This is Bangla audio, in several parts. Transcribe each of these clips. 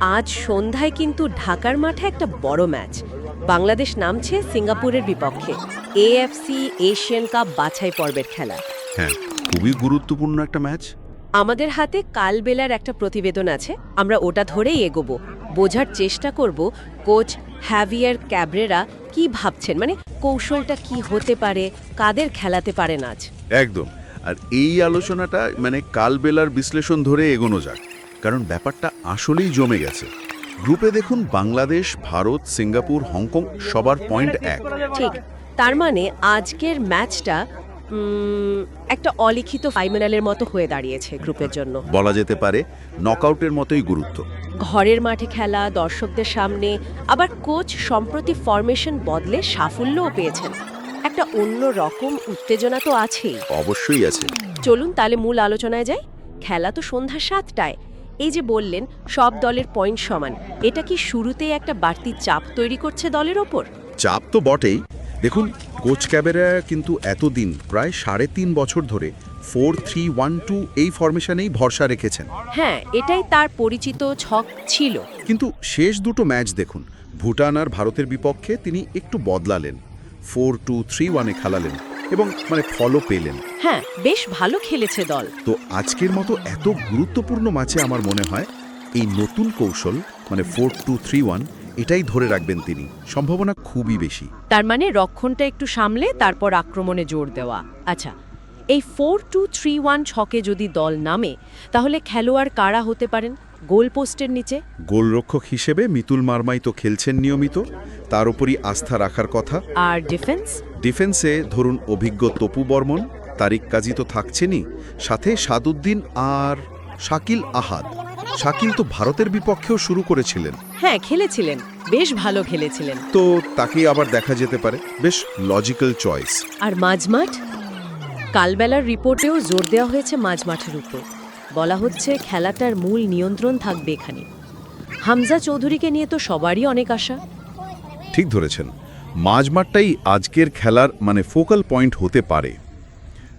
আজ সন্ধ্যায় কিন্তু ঢাকার মাঠে একটা বড় ম্যাচ। বাংলাদেশ নামছে সিঙ্গাপুরের বিপক্ষে। এএফসি এশিয়ান কাপ বাছাই পর্বের খেলা। হ্যাঁ খুবই গুরুত্বপূর্ণ একটা ম্যাচ। আমাদের হাতে কালবেলার একটা প্রতিবেদন আছে। আমরা ওটা ধরেই এগোবো। বোঝার চেষ্টা করব কোচ হ্যাভিয়ার ক্যাবরেরা কি ভাবছেন? মানে কৌশলটা কি হতে পারে? কাদের খেলাতে পারেন আজ? একদম। আর এই আলোচনাটা মানে কালবেলার বিশ্লেষণ ধরে এগোনো যাক। কারণ ব্যাপারটা আসলেই জমে গেছে। গ্রুপে দেখুন Bangladesh Bharat Singapore Hong Kong সবার পয়েন্ট এক। ঠিক তার মানে আজকের ম্যাচটা একটা অলিখিত ফাইনালের মতো হয়ে দাঁড়িয়েছে গ্রুপের জন্য। বলা যেতে পারে নকআউটের মতোই গুরুত্ব। ঘরের মাঠে খেলা দর্শকদের সামনে আবার কোচ সম্প্রতি ফরমেশন বদলে সাফল্যও পেয়েছেন। একটা অন্য রকম উত্তেজনা তো আছেই। অবশ্যই আছে। চলুন তাহলে মূল আলোচনায় যাই। খেলা তো সন্ধ্যা সাতটায় এই যে বললেন সব দলের পয়েন্ট সমান। এটা কি শুরুতেই একটা বাড়তি চাপ তৈরি করছে দলের ওপর? চাপ তো বটেই। দেখুন কোচ ক্যাবেরা কিন্তু এতদিন প্রায় সাড়ে তিন বছর ধরে ফোর থ্রি ওয়ান টু এই ফরমেশনেই ভরসা রেখেছেন। হ্যাঁ এটাই তার পরিচিত ছক ছিল। কিন্তু শেষ দুটো ম্যাচ দেখুন ভুটান আর ভারতের বিপক্ষে তিনি একটু বদলালেন। ফোর টু থ্রি ওয়ানে খেলালেন। এবং মানে ফলও পেলেন। হ্যাঁ বেশ ভালো খেলেছে দল। তো আজকের মতো এত গুরুত্বপূর্ণ ম্যাচে আমার মনে হয় এই নতুন কৌশল মানে ফোর টু থ্রি ওয়ান এটাই ধরে রাখবেন তিনি। সম্ভাবনা খুবই বেশি। তার মানে রক্ষণটা একটু সামলে তারপর আক্রমণে জোর দেওয়া। আচ্ছা এই ফোর টু থ্রি ওয়ান ছকে যদি দল নামে তাহলে খেলোয়াড় কারা হতে পারেন? গোল পোস্টের নিচে? গোলরক্ষক হিসেবে মিতুল মারমাই তো খেলছেন নিয়মিত। তার উপরই আস্থা রাখার কথা। আর ডিফেন্স? ডিফেন্সে ধরুন অভিজ্ঞ তপু বর্মন তারিক কাজী তো থাকছেনই সাথে সাদুদ্দিন আর শাকিল আহাদ। শাকিল তো ভারতের বিপক্ষেও শুরু করেছিলেন। হ্যাঁ খেলেছিলেন। বেশ ভালো খেলেছিলেন। তো তাকেই আবার দেখা যেতে পারে। বেশ লজিক্যাল চয়েস আর মাঝমাঠ? কালবেলার রিপোর্টেও জোর দেওয়া হয়েছে মাঝমাঠের উপর। বলা হচ্ছে খেলাটার মূল নিয়ন্ত্রণ থাকবে এখানে। হামজা চৌধুরীকে নিয়ে তো সবারই অনেক আশা। ঠিক ধরেছেন। মাঝমাঠটাই আজকের খেলার মানে ফোকাল পয়েন্ট হতে পারে।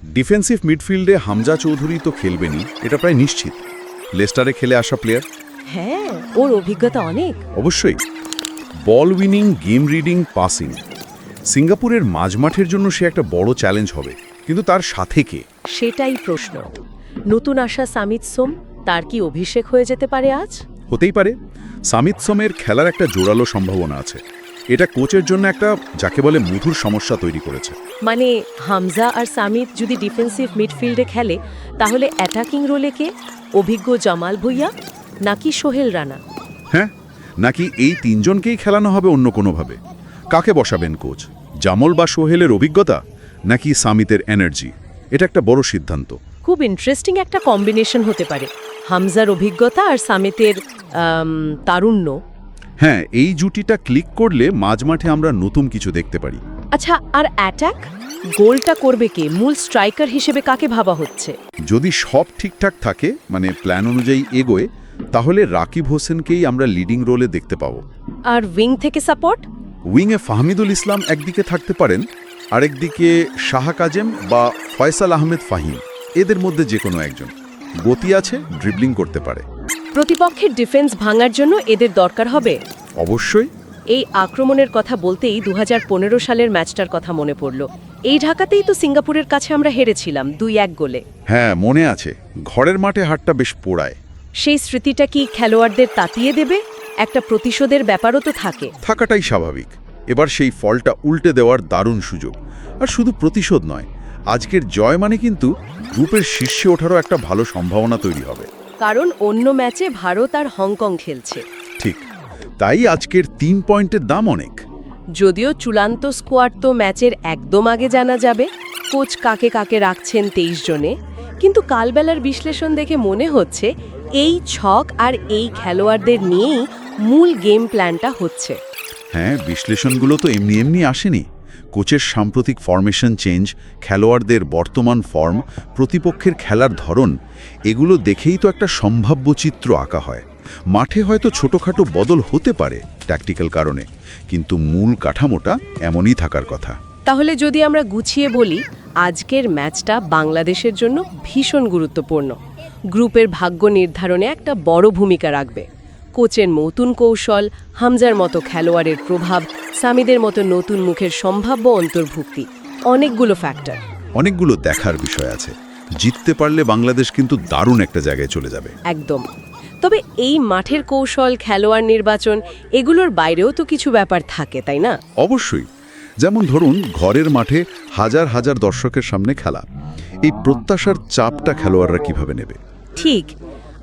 ডিফেন্সিভ মিডফিল্ডে হামজা চৌধুরী তো খেলবেনই এটা প্রায় নিশ্চিত। লেস্টারে খেলে আসা প্লেয়ার হ্যাঁ ওর অভিজ্ঞতা অনেক। অবশ্যই। Ball winning game reading passing সিঙ্গাপুরের মাঝমাঠের জন্য সে একটা বড় চ্যালেঞ্জ হবে। কিন্তু তার সাথে কে? সেটাই প্রশ্ন। নতুন আসা সামিত সোম তার কি অভিষেক হয়ে যেতে পারে আজ? হতেই পারে। সামিত সোমের খেলার একটা জোরালো সম্ভাবনা আছে। এটা কোচের জন্য একটা যাকে বলে মধুর সমস্যা তৈরি করেছে। মানে হামজা আর সামিত যদি ডিফেন্সিভ মিডফিল্ডে খেলে তাহলে অ্যাটাকিং রোলে কে? অভিজ্ঞ জামাল ভুইয়া নাকি সোহেল রানা? হ্যাঁ নাকি এই তিনজনকেই খেলানো হবে অন্য কোনোভাবে? কাকে বসাবেন কোচ জামল বা সোহেলের অভিজ্ঞতা নাকি সামিতের এনার্জি এটা একটা বড় সিদ্ধান্ত। খুব ইন্টারেস্টিং একটা কম্বিনেশন হতে পারে। হামজার অভিজ্ঞতা আর সামিতের তারুণ্য। হ্যাঁ এই জুটিটা ক্লিক করলে মাঝমাঠে আমরা নতুন কিছু দেখতে পারি। আচ্ছা আর অ্যাটাক? গোলটা করবে কে? মূল স্ট্রাইকার হিসেবে কাকে ভাবা হচ্ছে? যদি সব ঠিকঠাক থাকে মানে প্ল্যান অনুযায়ী এগোয় তাহলে রাকিব হোসেনকেই আমরা লিডিং রোলে দেখতে পাবো। আর উইং থেকে সাপোর্ট? উইংয়ে ফাহমিদুল ইসলাম একদিকে থাকতে পারেন আরেকদিকে শাহ কাজেম বা ফয়সাল আহমেদ ফাহিম। এদের মধ্যে যে কোনো একজন। গতি আছে ড্রিবলিং করতে পারে। প্রতিপক্ষের ডিফেন্স ভাঙার জন্য এদের দরকার হবে। অবশ্যই। এই আক্রমণের কথা বলতেই দু হাজার পনেরো সালের ম্যাচটার কথা মনে পড়ল। এই ঢাকাতেই তো সিঙ্গাপুরের কাছে আমরা হেরেছিলাম দুই এক গোলে। হ্যাঁ মনে আছে। ঘরের মাঠে হাটটা বেশ পোড়ায়। সেই স্মৃতিটা কি খেলোয়াড়দের তাতিয়ে দেবে? একটা প্রতিশোধের ব্যাপারও তো থাকে। থাকাটাই স্বাভাবিক। এবার সেই ফলটা উল্টে দেওয়ার দারুণ সুযোগ। আর শুধু প্রতিশোধ নয় আজকের জয় মানে কিন্তু গ্রুপের শীর্ষে ওঠারও একটা ভালো সম্ভাবনা তৈরি হবে। কারণ অন্য ম্যাচে ভারত আর হংকং খেলছে। ঠিক। তাই আজকের তিন পয়েন্টের দাম অনেক। যদিও চূড়ান্ত স্কোয়াড তো ম্যাচের একদম আগে জানা যাবে কোচ কাকে কাকে রাখছেন তেইশ জনে। কিন্তু কালবেলার বিশ্লেষণ দেখে মনে হচ্ছে এই ছক আর এই খেলোয়াড়দের নিয়েই মূল গেম প্ল্যানটা হচ্ছে। হ্যাঁ বিশ্লেষণগুলো তো এমনি এমনি আসেনি। কোচের সাম্প্রতিক ফরমেশন চেঞ্জ খেলোয়াড়দের বর্তমান ফর্ম প্রতিপক্ষের খেলার ধরন, এগুলো দেখেই তো একটা সম্ভাব্য চিত্র আঁকা হয়। মাঠে হয়তো ছোটোখাটো বদল হতে পারে ট্যাকটিক্যাল কারণে, কিন্তু মূল কাঠামোটা এমনই থাকার কথা। তাহলে যদি আমরা গুছিয়ে বলি, আজকের ম্যাচটা বাংলাদেশের জন্য ভীষণ গুরুত্বপূর্ণ। গ্রুপের ভাগ্য নির্ধারণে একটা বড় ভূমিকা রাখবে। কোচের নতুন কৌশল হামজার মতো খেলোয়াড়ের প্রভাব সামিদের মতো নতুন মুখের সম্ভাব্য অন্তর্ভুক্তি অনেকগুলো ফ্যাক্টর অনেকগুলো দেখার বিষয় আছে। জিততে পারলে বাংলাদেশ কিন্তু দারুণ একটা জায়গায় চলে যাবে। একদম। তবে এই মাঠের কৌশল খেলোয়াড় নির্বাচন এগুলোর বাইরেও তো কিছু ব্যাপার থাকে তাই না? অবশ্যই। যেমন ধরুন ঘরের মাঠে হাজার হাজার দর্শকের সামনে খেলা। এই প্রত্যাশার চাপটা খেলোয়াড়রা কীভাবে নেবে? ঠিক।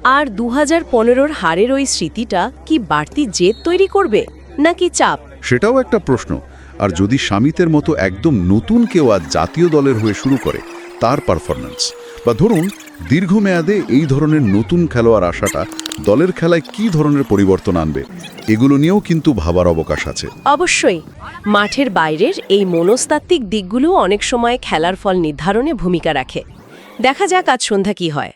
আর দু হাজার পনেরোর হারের ওই স্মৃতিটা কি বাড়তি জেদ তৈরি করবে নাকি চাপ? সেটাও একটা প্রশ্ন। আর যদি স্বামিতের মতো একদম নতুন কেউ আজ জাতীয় দলের হয়ে শুরু করে তার পারফরম্যান্স। বা ধরুন দীর্ঘমেয়াদে এই ধরনের নতুন খেলোয়াড় আসাটা দলের খেলায় কি ধরনের পরিবর্তন আনবে এগুলো নিয়েও কিন্তু ভাবার অবকাশ আছে। অবশ্যই মাঠের বাইরের এই মনস্তাত্ত্বিক দিকগুলো অনেক সময় খেলার ফল নির্ধারণে ভূমিকা রাখে। দেখা যাক আজ সন্ধ্যা কি হয়।